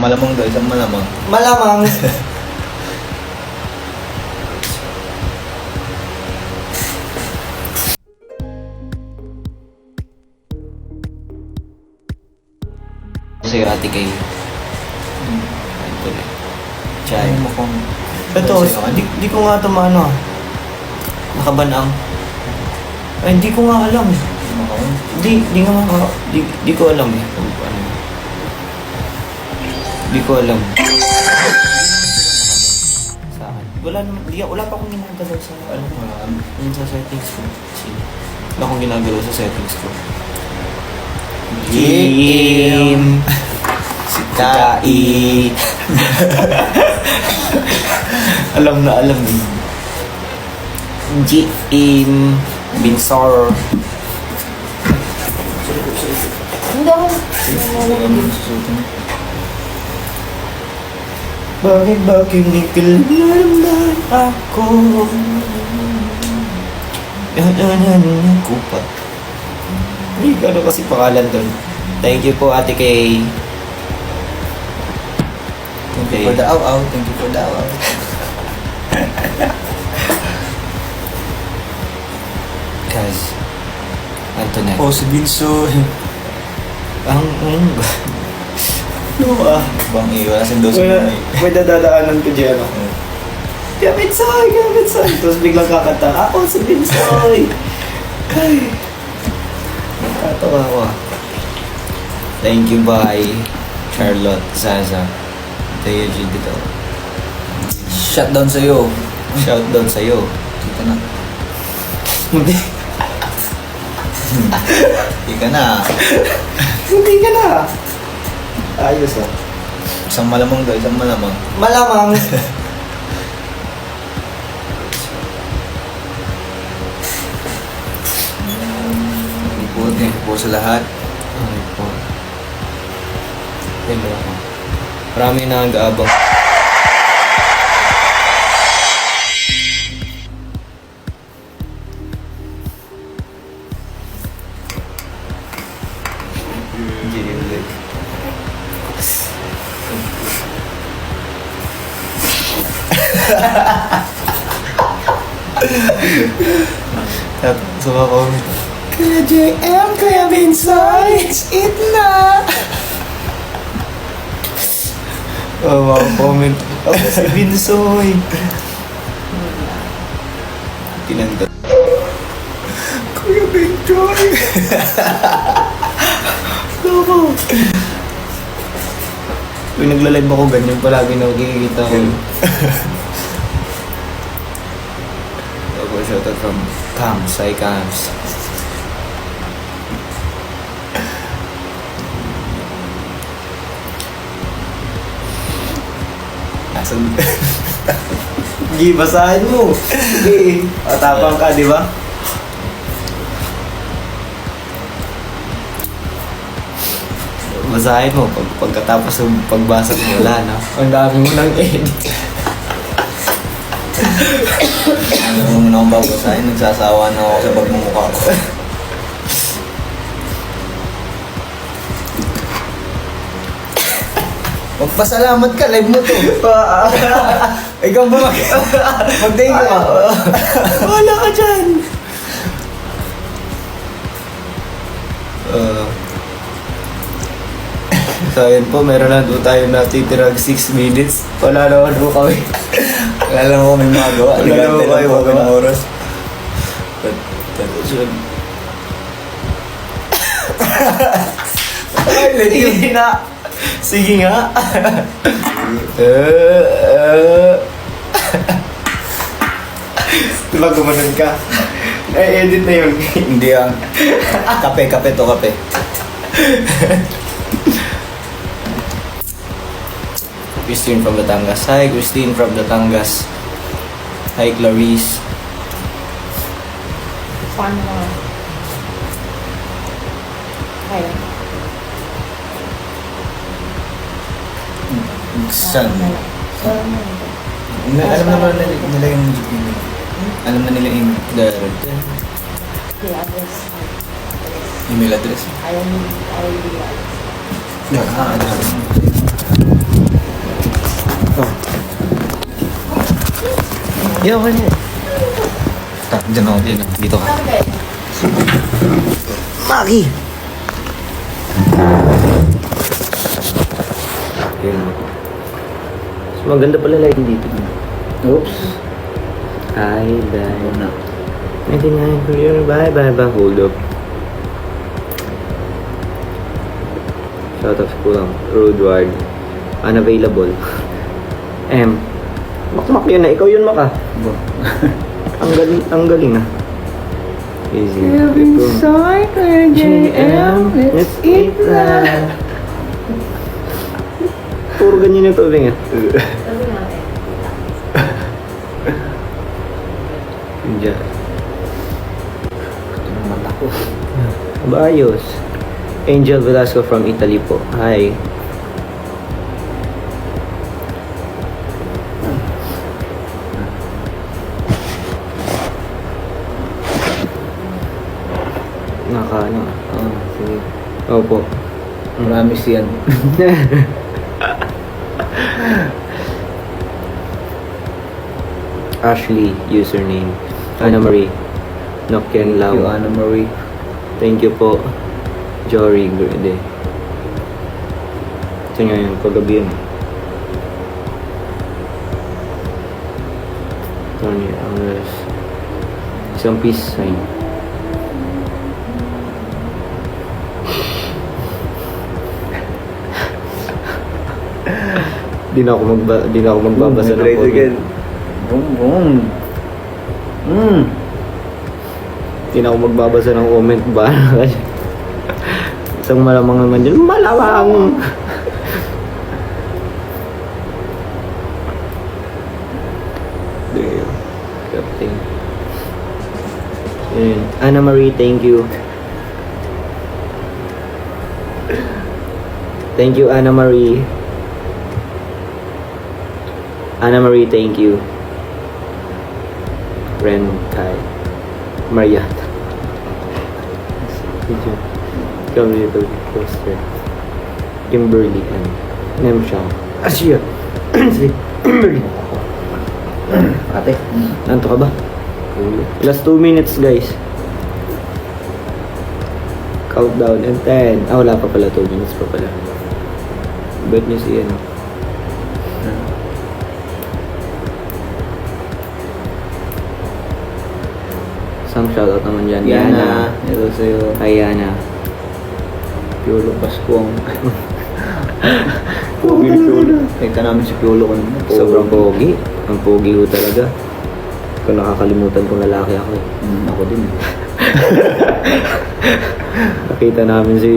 Malamang daw, isang malamang. Malamang. Sa'yo, ate kay... Ayun tuloy. Chay. Ay, mukhang... Ito, di, di ko nga ito maano ah. Nakabanang. Ay, hindi ko nga alam eh. Di, di nga maka... Di, di ko alam eh. Kung ano. Di ko alam. Sa akin. Wala naman, di, wala pa akong ginagalaw sa, ano, yun sa settings ko. Sige. Wala akong ginagalaw sa settings ko. Jim. Si Kai. alam na alam eh. Jim. Binsor. Hindi ako. Bakit ba kinikilaman ako? Yan, yan, yan, yan, kupat. Ay, ano kasi pangalan doon? Thank you po, Ate Kay. Thank you for the aw-aw. Thank you for the aw-aw. Kaz. Antoinette. Oh, si Binso. Ang, ang, ano ba? Bang iyo, nasa dos mo May, na eh. may dadadaanan ko dyan, ano? Kaya Binsoy, kaya Binsoy. Tapos biglang kakanta, ako si Binsoy. Ay. Nakatawa ko. Thank you, bye. Charlotte, Zaza, Teo G. dito. Shutdown sa'yo. Shout down sa'yo. Kita na. Hindi. Hindi ka na. Hindi ka na. Ayos ah. Isang malamang daw, isang malamang. Malamang. Hindi po, thank you po sa lahat. Ay po. Hello. Marami na nag-aabang. Hindi Sumakomment. Kuya JM, Kuya Vincent, it's it na! oh, mga comment. Ako si Vinsoy. Pinanda. Kuya Vinsoy! Loko! Kung nagla-live ako, ganyan palagi nakikita ko. Ako, shoutout from Cams, ay Cams. Asan? Gi, basahin mo. Gi, matapang ka, di ba? Basahin mo pag pagkatapos ng pagbasa mo wala na. Ang dami mo nang edit. Ano mo muna akong babasahin, nagsasawa na ako sa pagmumukha ko. Magpasalamat ka, live mo to. Ikaw ba mag... You ka. Wala ka dyan. Uh, So yun po, meron na po tayo natitirag 6 minutes. Wala naman po kami. wala lang ako may magawa. Wala lang lang po magawa. ng oras. So, Ay, Sige na. Sige nga. Eh, eh. Diba gumanon ka? Ay, edit na yun. Hindi ah. Kape, kape to, kape. Christine from Batangas. Hi, Christine from Batangas. Hi, Clarice. Saan mo? Kaya. San? Saan mo? Alam naman nila, nila yung email. Alam na nila yung There. The address. email address. Ayaw mo. Ayaw mo yung address. Ano. Yeah, okay na. Ah, dyan ako, dyan ako. Dito ka. Maki! Yun. Mas maganda pala lighting dito. Oops. Hi, bye. Una. 99 for you. Bye, bye, bye. Hold up. Shout out sa kulang. Rudward. Unavailable. M. Makmak yun na. Ikaw yun, Maka. ang galing, ang galing ah. Easy. Inside, JM, let's eat that. Puro ganyan yung tubig ah. Natin. Diyan. Mata ko. Bayos. Angel Velasco from Italy po. Hi. Naka ano? Ah, sige. Opo. Promise yan. Ashley, username. Anna Marie. Nokian Thank you, Lau. Anna Marie. Thank you po. Jory Grede. Ito nga yun, paggabi yun. Tony Alvarez. Isang peace sign. Di na ako magba di na ako magbabasa ng comment. Boom, boom. Mm. Di na ako magbabasa ng comment ba? Kasi Isang malamang naman dyan. Malamang! There. Captain. Ayun. Anna Marie, thank you. Thank you, Anna Marie. Anna Marie, thank you. Ren Kai. Mariata. Come little poster. Kimberly and Nemsha. Asya. si Kimberly. Ate. Nanto ka ba? Last 2 minutes, guys. Countdown and 10. Ah, wala pa pala 2 minutes pa pala. Bet niyo si ano. Shoutout naman dyan. Yana. Ito sa'yo. Hi, Yana. Piolo Pascuang. Pogi ni Piolo. Kita namin si Piolo naman. Sobrang pogi. Ang pogi ko talaga. Kung nakakalimutan kong lalaki ako eh. Mm, ako din. eh. Nakita namin si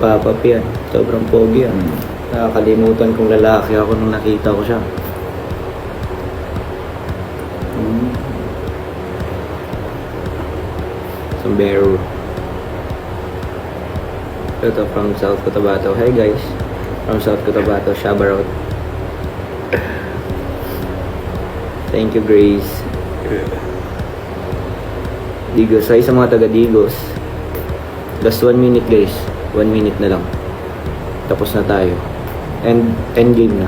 Papa Pian. Sobrang pogi ah. Mm. Nakakalimutan kong lalaki ako nung nakita ko siya. Sombrero. Ito from South Cotabato. Hey guys. From South Cotabato, Shabarot. Thank you, Grace. Digos. Ay, sa mga taga Digos. Last one minute, guys. One minute na lang. Tapos na tayo. End, end game na.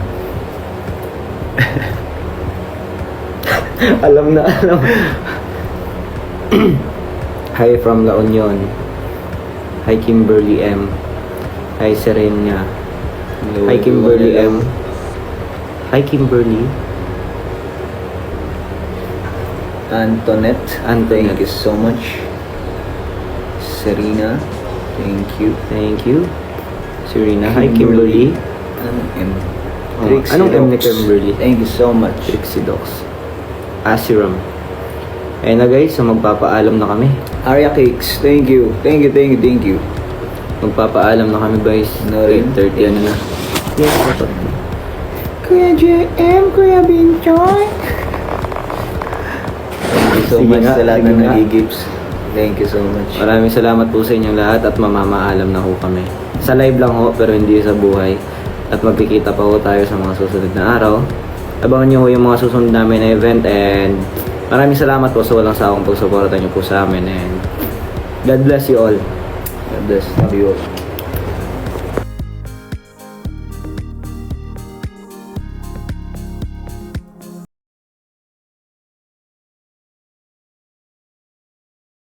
alam na, alam. Hi from La Union. Hi Kimberly M. Hi Serena. Hi Kimberly M. Hi Kimberly. Antoinette. Antoinette. Thank you so much. Serena. Thank you. Thank you. Serena. Hi Kimberly. Anong M? Oh, Trixie anong M ni. Kimberly? Thank you so much. Trixie Docs. Asiram. Ayun na guys, so magpapaalam na kami. Arya Cakes. Thank you. Thank you, thank you, thank you. Magpapaalam na kami guys. Na rin. 8.30 ano na. Yes. Kuya JM, Kuya Binchoy. Thank you so Sige much nga, sa lahat sige na nga. nag-gifts. Thank you so much. Maraming salamat po sa inyong lahat at mamamaalam na ho kami. Sa live lang ho, pero hindi sa buhay. At magkikita pa ho tayo sa mga susunod na araw. Abangan nyo ho yung mga susunod namin na event and maraming salamat po sa walang sawang pagsuporta nyo po sa amin and God bless you all. God bless. Love you all.